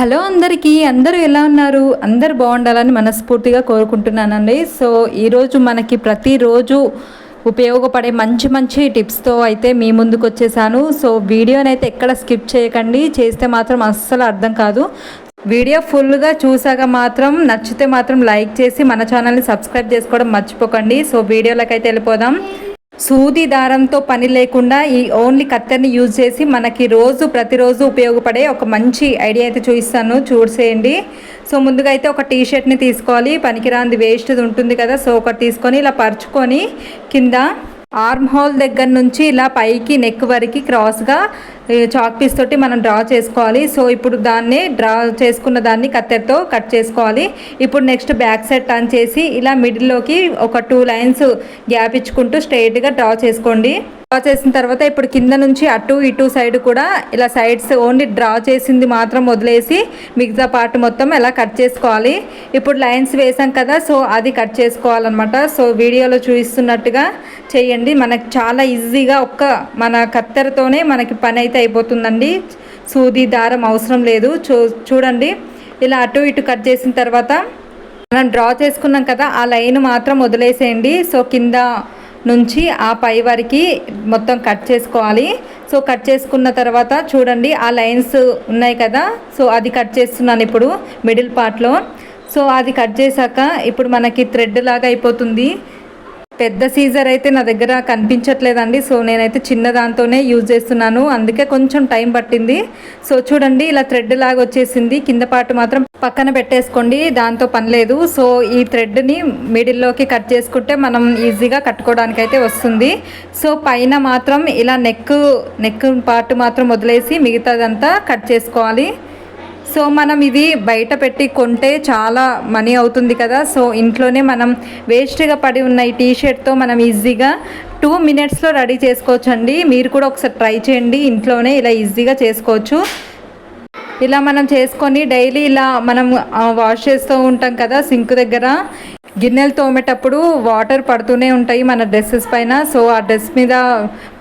Hello అందరికీ అందరూ ఎలా ఉన్నారు? అందరు బాగుండాలని మనస్ఫూర్తిగా కోరుకుంటున్నానండి. సో ఈరోజు మనకి ప్రతిరోజు ఉపయోగపడే మంచి మంచి టిప్స్తో అయితే మీ ముందుకు వచ్చేసాను. సో వీడియోని అయితే ఎక్కడ స్కిప్ చేయకండి. చేస్తే మాత్రం అస్సలు అర్థం కాదు. వీడియో ఫుల్గా చూసాక మాత్రం నచ్చితే మాత్రం లైక్ చేసి మన ఛానల్ని సబ్స్క్రైబ్ చేసుకోవడం మర్చిపోకండి. సో వీడియోలోకి అయితే వెళ్ళిపోదాం. సూది దారంతో పని లేకుండా ఈ ఓన్లీ కత్తెర్ని యూజ్ చేసి మనకి రోజు ప్రతిరోజు ఉపయోగపడే ఒక మంచి ఐడియా అయితే చూపిస్తాను. చూసేయండి సో ముందుగా అయితే ఒక టీ షర్ట్ని తీసుకోవాలి పనికిరాంది వేస్ట్ ఉంటుంది కదా సో ఒకటి తీసుకొని ఇలా పరుచుకొని కింద ఆర్మ్ హోల్ దగ్గర నుంచి ఇలా పైకి నెక్ వరకు క్రాస్గా చాక్ పీస్ తోటి మనం డ్రా చేసుకోవాలి. సో ఇప్పుడు దాన్ని డ్రా చేసుకున్న దాన్ని కత్తెరతో కట్ చేసుకోవాలి. ఇప్పుడు నెక్స్ట్ బ్యాక్ సైడ్ టర్న్ చేసి ఇలా మిడిల్లోకి ఒక టూ లైన్స్ గ్యాప్ ఇచ్చుకుంటూ స్ట్రైట్గా డ్రా చేసుకోండి. డ్రా చేసిన తర్వాత ఇప్పుడు కింద నుంచి అటు ఇటు సైడ్ కూడా ఇలా సైడ్స్ ఓన్లీ డ్రా చేసింది మాత్రం వదిలేసి మిగతా పార్ట్ మొత్తం ఇలా కట్ చేసుకోవాలి? ఇప్పుడు లైన్స్ వేసాం కదా సో అది కట్ చేసుకోవాలన్నమాట. సో వీడియోలో చూపిస్తున్నట్టుగా చేయండి. మనకు చాలా ఈజీగా ఒక్క మన కత్తెరతోనే మనకి పని అయితే అయిపోతుందండి. సూది దారం అవసరం లేదు. చూ చూడండి. ఇలా అటు ఇటు కట్ చేసిన తర్వాత మనం డ్రా చేసుకున్నాం కదా ఆ లైన్ మాత్రం వదిలేసేయండి. సో కింద నుంచి ఆ పై వరకు మొత్తం కట్ చేసుకోవాలి. సో కట్ చేసుకున్న తర్వాత చూడండి ఆ లైన్స్ ఉన్నాయి కదా. సో అది కట్ చేస్తున్నాను ఇప్పుడు మిడిల్ పార్ట్లో. సో అది కట్ చేశాక ఇప్పుడు మనకి థ్రెడ్ లాగా అయిపోతుంది. పెద్ద సీజర్ అయితే నా దగ్గర కనిపించట్లేదండి. సో నేనైతే చిన్న దాంతోనే యూజ్ చేస్తున్నాను. అందుకే కొంచెం టైం పట్టింది. సో చూడండి ఇలా థ్రెడ్ లాగా వచ్చేసింది. కింద పాటు మాత్రం పక్కన పెట్టేసుకోండి. దాంతో పని లేదు. సో ఈ థ్రెడ్ని మిడిల్లోకి కట్ చేసుకుంటే మనం ఈజీగా కట్టుకోవడానికి అయితే వస్తుంది. సో పైన మాత్రం ఇలా నెక్ నెక్ పార్ట్ మాత్రం వదిలేసి మిగతాదంతా కట్ చేసుకోవాలి. సో మనం ఇది బయట పెట్టి కొంటే చాలా మనీ అవుతుంది కదా. సో ఇంట్లోనే మనం వేస్ట్గా పడి ఉన్న ఈ టీ షర్ట్తో మనం ఈజీగా టూ మినిట్స్లో రెడీ చేసుకోవచ్చండి. మీరు కూడా ఒకసారి ట్రై చేయండి. ఇంట్లోనే ఇలా ఈజీగా చేసుకోవచ్చు. ఇలా మనం చేసుకొని డైలీ ఇలా మనం వాష్ చేస్తూ ఉంటాం కదా సింక్ దగ్గర. గిన్నెలు తోమేటప్పుడు వాటర్ పడుతూనే ఉంటాయి మన డ్రెస్సెస్ పైన. సో ఆ డ్రెస్ మీద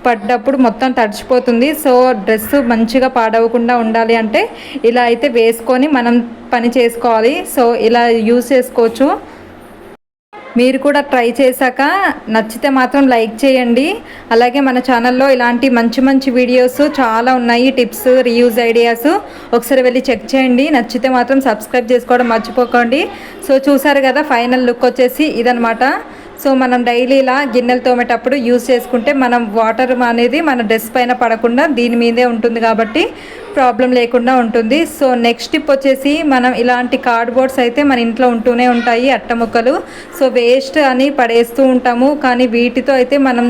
పడ్డప్పుడు మొత్తం తడిచిపోతుంది. సో డ్రెస్ మంచిగా పాడవకుండా ఉండాలి అంటే ఇలా అయితే వేసుకొని మనం పని చేసుకోవాలి. సో ఇలా యూస్ చేసుకోవచ్చు. మీరు కూడా ట్రై చేశాక నచ్చితే మాత్రం లైక్ చేయండి. అలాగే మన ఛానల్లో ఇలాంటి మంచి మంచి వీడియోస్ చాలా ఉన్నాయి టిప్స్ రీయూజ్ ఐడియాస్ ఒకసారి వెళ్ళి చెక్ చేయండి. నచ్చితే మాత్రం సబ్స్క్రైబ్ చేసుకోవడం మర్చిపోకండి. సో చూసారు కదా ఫైనల్ లుక్ వచ్చేసి ఇదనమాట సో మనం డైలీ ఇలా గిన్నెలు తోమేటప్పుడు యూజ్ చేసుకుంటే మనం వాటర్ అనేది మన డ్రెస్ పైన పడకుండా దీని మీదే ఉంటుంది కాబట్టి ప్రాబ్లం లేకుండా ఉంటుంది. సో నెక్స్ట్ టిప్ వచ్చేసి మనం ఇలాంటి కార్డ్బోర్డ్స్ అయితే మన ఇంట్లో ఉంటూనే ఉంటాయి అట్ట ముక్కలు. సో వేస్ట్ అని పడేస్తూ ఉంటాము. కానీ వీటితో అయితే మనం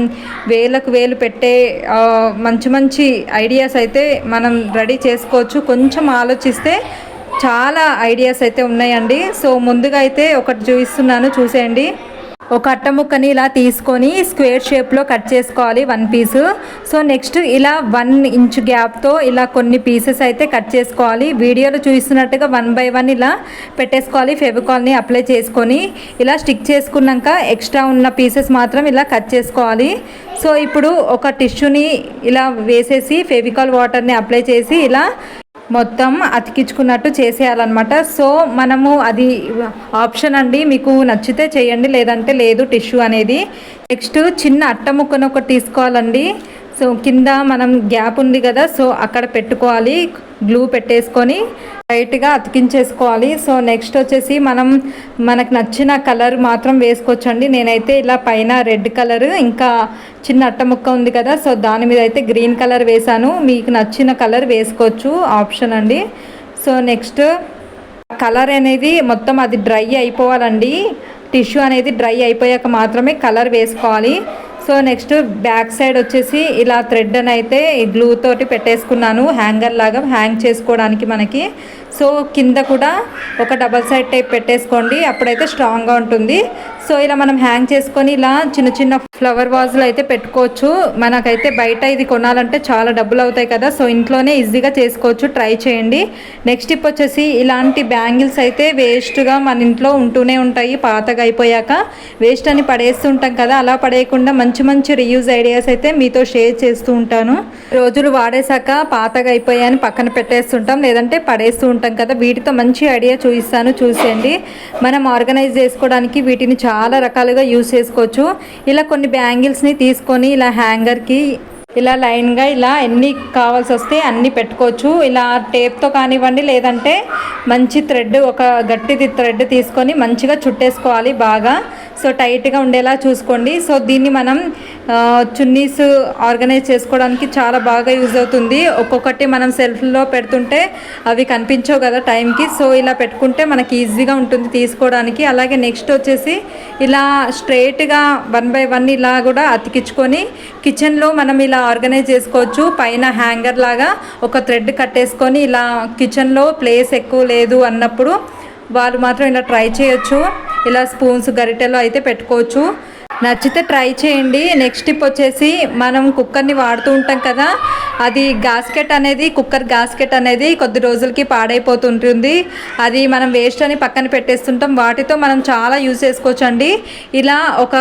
వేలకు వేలు పెట్టే మంచి మంచి ఐడియాస్ అయితే మనం రెడీ చేసుకోవచ్చు. కొంచెం ఆలోచిస్తే చాలా ఐడియాస్ అయితే ఉన్నాయండి. సో ముందుగా అయితే ఒకటి చూపిస్తున్నాను. చూసేయండి. ఒక అట్ట ముక్కని ఇలా తీసుకొని స్క్వేర్ షేప్లో కట్ చేసుకోవాలి వన్ పీసు. సో నెక్స్ట్ ఇలా వన్ ఇంచ్ గ్యాప్తో ఇలా కొన్ని పీసెస్ అయితే కట్ చేసుకోవాలి. వీడియోలో చూస్తున్నట్టుగా వన్ బై వన్ ఇలా పెట్టేసుకోవాలి. ఫెవికాల్ని అప్లై చేసుకొని ఇలా స్టిక్ చేసుకున్నాక ఎక్స్ట్రా ఉన్న పీసెస్ మాత్రం ఇలా కట్ చేసుకోవాలి. సో ఇప్పుడు ఒక టిష్యూని ఇలా వేసేసి ఫెవికాల్ వాటర్ని అప్లై చేసి ఇలా మొత్తం అతికించుకున్నట్టు చేసేయాలన్నమాట. సో మనము అది ఆప్షన్ అండి మీకు నచ్చితే చేయండి లేదంటే లేదు టిష్యూ అనేది. నెక్స్ట్ చిన్న అట్ట ముక్కను ఒకటి తీసుకోవాలండి. సో కింద మనం గ్యాప్ ఉంది కదా సో అక్కడ పెట్టుకోవాలి గ్లూ పెట్టేసుకొని టైట్గా అతికించేసుకోవాలి. సో నెక్స్ట్ వచ్చేసి మనం మనకు నచ్చిన కలర్ మాత్రం వేసుకోవచ్చండి. నేనైతే ఇలా పైన రెడ్ కలర్ ఇంకా చిన్న అట్ట ముక్క ఉంది కదా సో దాని మీద అయితే గ్రీన్ కలర్ వేసాను మీకు నచ్చిన కలర్ వేసుకోవచ్చు ఆప్షన్ అండి. సో నెక్స్ట్ కలర్ అనేది మొత్తం అది డ్రై అయిపోవాలండి. టిష్యూ అనేది డ్రై అయిపోయాక మాత్రమే కలర్ వేసుకోవాలి. సో నెక్స్ట్ బ్యాక్ సైడ్ వచ్చేసి ఇలా థ్రెడ్ అని అయితే గ్లూ తోటి పెట్టేసుకున్నాను. హ్యాంగర్ లాగా హ్యాంగ్ చేసుకోవడానికి మనకి సో కింద కూడా ఒక డబల్ సైడ్ టైప్ పెట్టేసుకోండి. అప్పుడైతే స్ట్రాంగ్గా ఉంటుంది. సో ఇలా మనం హ్యాంగ్ చేసుకొని ఇలా చిన్న చిన్న ఫ్లవర్ వాజులు అయితే పెట్టుకోవచ్చు. మనకైతే బయట ఇది కొనాలంటే చాలా డబ్బులు అవుతాయి కదా. సో ఇంట్లోనే ఈజీగా చేసుకోవచ్చు. ట్రై చేయండి. నెక్స్ట్ టిప్ వచ్చేసి ఇలాంటి బ్యాంగిల్స్ అయితే వేస్ట్గా మన ఇంట్లో ఉంటూనే ఉంటాయి. పాతగా అయిపోయాక వేస్ట్ అని పడేస్తుంటాం కదా. అలా పడేయకుండా మంచి మంచి రియూజ్ ఐడియాస్ అయితే మీతో షేర్ చేస్తూ ఉంటాను. రోజులు వాడేశాక పాతగా అయిపోయాయని పక్కన పెట్టేస్తుంటాం. లేదంటే పడేస్తూ ఉంటాం. కదా. వీటితో మంచి ఐడియా చూపిస్తాను. చూసేయండి. మనం ఆర్గనైజ్ చేసుకోవడానికి వీటిని చాలా రకాలుగా యూస్ చేసుకోవచ్చు. ఇలా కొన్ని బ్యాంగిల్స్ని తీసుకొని ఇలా హ్యాంగర్కి ఇలా లైన్గా ఇలా ఎన్ని కావాల్సి వస్తే అన్ని పెట్టుకోవచ్చు. ఇలా టేప్తో కానివ్వండి లేదంటే మంచి థ్రెడ్ ఒక గట్టిది థ్రెడ్ తీసుకొని మంచిగా చుట్టేసుకోవాలి బాగా. సో టైట్గా ఉండేలా చూసుకోండి. సో దీన్ని మనం చున్నీస్ ఆర్గనైజ్ చేసుకోవడానికి చాలా బాగా యూజ్ అవుతుంది. ఒక్కొక్కటి మనం సెల్ఫ్లో పెడుతుంటే అవి కనిపించవు కదా టైంకి. సో ఇలా పెట్టుకుంటే మనకి ఈజీగా ఉంటుంది తీసుకోవడానికి. అలాగే నెక్స్ట్ వచ్చేసి ఇలా స్ట్రైట్గా వన్ బై వన్ ఇలా కూడా అతికించుకొని కిచెన్లో మనం ఇలా ఆర్గనైజ్ చేసుకోవచ్చు. పైన హ్యాంగర్ లాగా ఒక థ్రెడ్ కట్టేసుకొని ఇలా కిచెన్లో ప్లేస్ ఎక్కువ లేదు అన్నప్పుడు వాళ్ళు మాత్రం ఇలా ట్రై చేయొచ్చు. ఇలా స్పూన్స్ గరిటెలో అయితే పెట్టుకోవచ్చు. నచ్చితే ట్రై చేయండి. నెక్స్ట్ టిప్ వచ్చేసి మనం కుక్కర్ని వాడుతూ ఉంటాం కదా అది గాస్కెట్ అనేది కుక్కర్ గాస్కెట్ అనేది కొద్ది రోజులకి పాడైపోతుంటుంది. అది మనం వేస్ట్ అని పక్కన పెట్టేస్తుంటాం. వాటితో మనం చాలా యూజ్ చేసుకోవచ్చు అండి ఇలా ఒక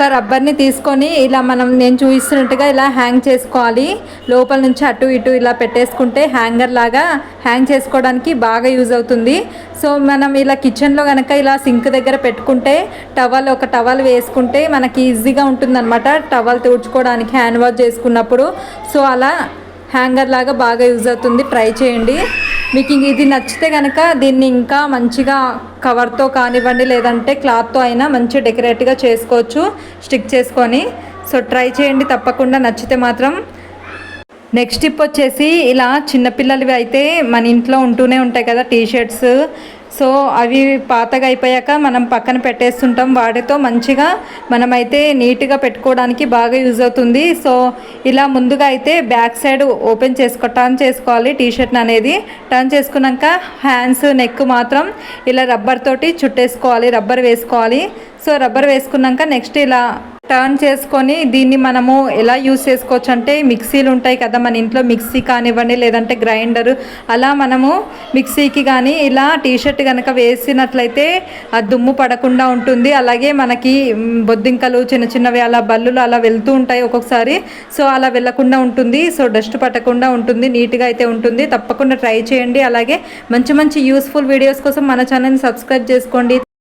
ఒక రబ్బర్ని తీసుకొని ఇలా మనం నేను చూపిస్తున్నట్టుగా ఇలా హ్యాంగ్ చేసుకోవాలి. లోపల నుంచి అటు ఇటు ఇలా పెట్టేసుకుంటే హ్యాంగర్ లాగా హ్యాంగ్ చేసుకోవడానికి బాగా యూజ్ అవుతుంది. సో మనం ఇలా కిచెన్లో కనుక ఇలా సింక్ దగ్గర పెట్టుకుంటే టవల్ ఒక టవల్ వేసుకుంటే మనకి ఈజీగా ఉంటుందన్నమాట. టవల్ తుడుచుకోవడానికి హ్యాండ్ వాష్ చేసుకున్నప్పుడు. సో అలా హ్యాంగర్ లాగా బాగా యూజ్ అవుతుంది. ట్రై చేయండి. మీకు ఇది నచ్చితే కనుక దీన్ని ఇంకా మంచిగా కవర్తో కానివ్వండి లేదంటే క్లాత్తో అయినా మంచి డెకరేట్గా చేసుకోవచ్చు స్టిక్ చేసుకొని. సో ట్రై చేయండి తప్పకుండా నచ్చితే మాత్రం. నెక్స్ట్ టిప్ వచ్చేసి ఇలా చిన్నపిల్లలవి అయితే మన ఇంట్లో ఉంటూనే ఉంటాయి కదా టీ షర్ట్స్ సో అవి పాతగా అయిపోయాక మనం పక్కన పెట్టేస్తుంటాం. వాటితో మంచిగా మనమైతే నీట్గా పెట్టుకోవడానికి బాగా యూజ్ అవుతుంది. సో ఇలా ముందుగా అయితే బ్యాక్ సైడ్ ఓపెన్ చేసుకో టర్న్ చేసుకోవాలి. టీ షర్ట్ అనేది టర్న్ చేసుకున్నాక హ్యాండ్స్ నెక్ మాత్రం ఇలా రబ్బర్ తోటి చుట్టేసుకోవాలి. రబ్బర్ వేసుకోవాలి. సో రబ్బర్ వేసుకున్నాక నెక్స్ట్ ఇలా టర్న్ చేసుకొని దీన్ని మనము ఎలా యూస్ చేసుకోవచ్చు అంటే మిక్సీలు ఉంటాయి కదా మన ఇంట్లో మిక్సీ కానివ్వండి లేదంటే గ్రైండర్ అలా మనము మిక్సీకి కానీ ఇలా టీషర్ట్ కనుక వేసినట్లయితే ఆ దుమ్ము పడకుండా ఉంటుంది. అలాగే మనకి బొద్దింకలు చిన్న చిన్నవి అలా బల్లులు అలా వెళ్తూ ఉంటాయి ఒక్కొక్కసారి. సో అలా వెళ్ళకుండా ఉంటుంది. సో డస్ట్ పట్టకుండా ఉంటుంది నీట్గా అయితే ఉంటుంది. తప్పకుండా ట్రై చేయండి. అలాగే మంచి మంచి యూస్ఫుల్ వీడియోస్ కోసం మన ఛానల్ని సబ్స్క్రైబ్ చేసుకోండి.